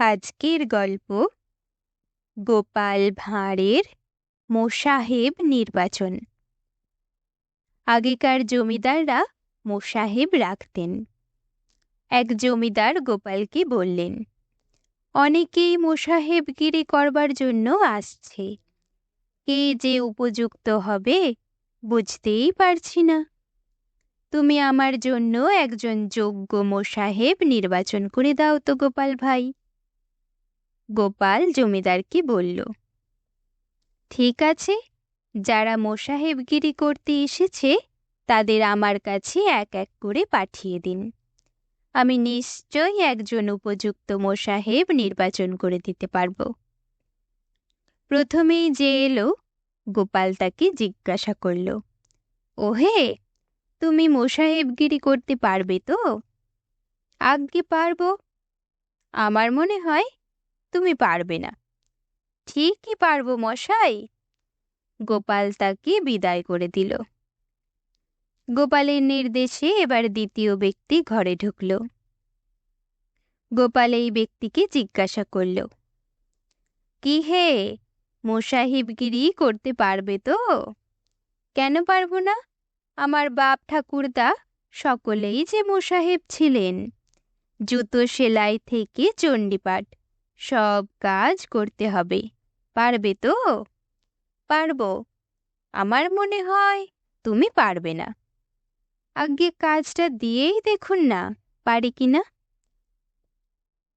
আজকের গল্প গোপাল ভাঁড়ের মোসাহেব নির্বাচন। আগেকার জমিদাররা মোসাহেব রাখতেন। এক জমিদার গোপালকে বললেন, অনেকেই মোসাহেবগিরি করবার জন্য আসছে। কে যে উপযুক্ত হবে বুঝতেই পারছি না। তুমি আমার জন্য একজন যোগ্য মোসাহেব নির্বাচন করে দাও তো গোপাল ভাই। গোপাল জমিদারকে বলল, ঠিক আছে, যারা মোসাহেবগিরি করতে এসেছে, তাদের আমার কাছে এক এক করে পাঠিয়ে দিন। আমি নিশ্চয়ই একজন উপযুক্ত মোসাহেব নির্বাচন করে দিতে পারব। প্রথমেই যে এলো, গোপাল তাকে জিজ্ঞাসা করল, ওহে, তুমি মোসাহেবগিরি করতে পারবে তো? আজ্ঞে পারব। আমার মনে হয় তুমি পারবে না। ঠিকই পারব মশাই। গোপাল তাকে বিদায় করে দিল। গোপালের নির্দেশে এবার দ্বিতীয় ব্যক্তি ঘরে ঢুকল। গোপাল এই ব্যক্তিকে জিজ্ঞাসা করল, কি হে মোসাহিবগিরি করতে পারবে তো? কেন পারব না? আমার বাপ ঠাকুরদা সকলেই যে মোসাহেব ছিলেন, জুতো সেলাই থেকে চণ্ডীপাঠ সব কাজ করতে হবে। পারবে তো? পারব। আমার মনে হয় তুমি পারবে না। আগে কাজটা দিয়েই দেখুন না, পারি কি না?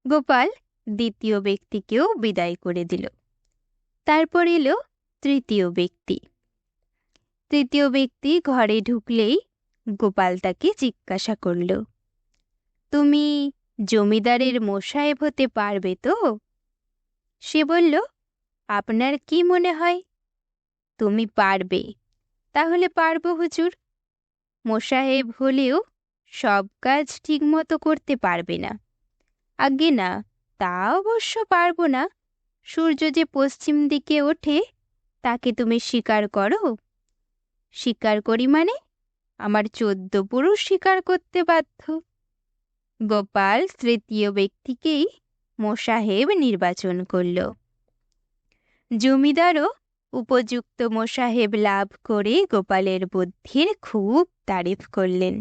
গোপাল দ্বিতীয় ব্যক্তিকেও বিদায় করে দিল। তারপর এলো তৃতীয় ব্যক্তি। তৃতীয় ব্যক্তি ঘরে ঢুকলেই গোপাল তাকে জিজ্ঞাসা করল, তুমি জমিদারের মোসাহেব হতে পারবে তো? সে বলল, আপনার কি মনে হয়? তুমি পারবে। তাহলে পারব হুজুর। মোসাহেব হলেও সব কাজ ঠিকমতো করতে পারবে না। আগে না, তা অবশ্য পারব না। সূর্য যে পশ্চিম দিকে ওঠে, তাকে তুমি স্বীকার করো। স্বীকার করি মানে? আমার চোদ্দ পুরুষ স্বীকার করতে বাধ্য। গোপাল তৃতীয় ব্যক্তিকেই মোসাহেব নির্বাচন করল। জমিদারও উপযুক্ত মোসাহেব লাভ করে গোপালের বুদ্ধির খুব তারিফ করলেন।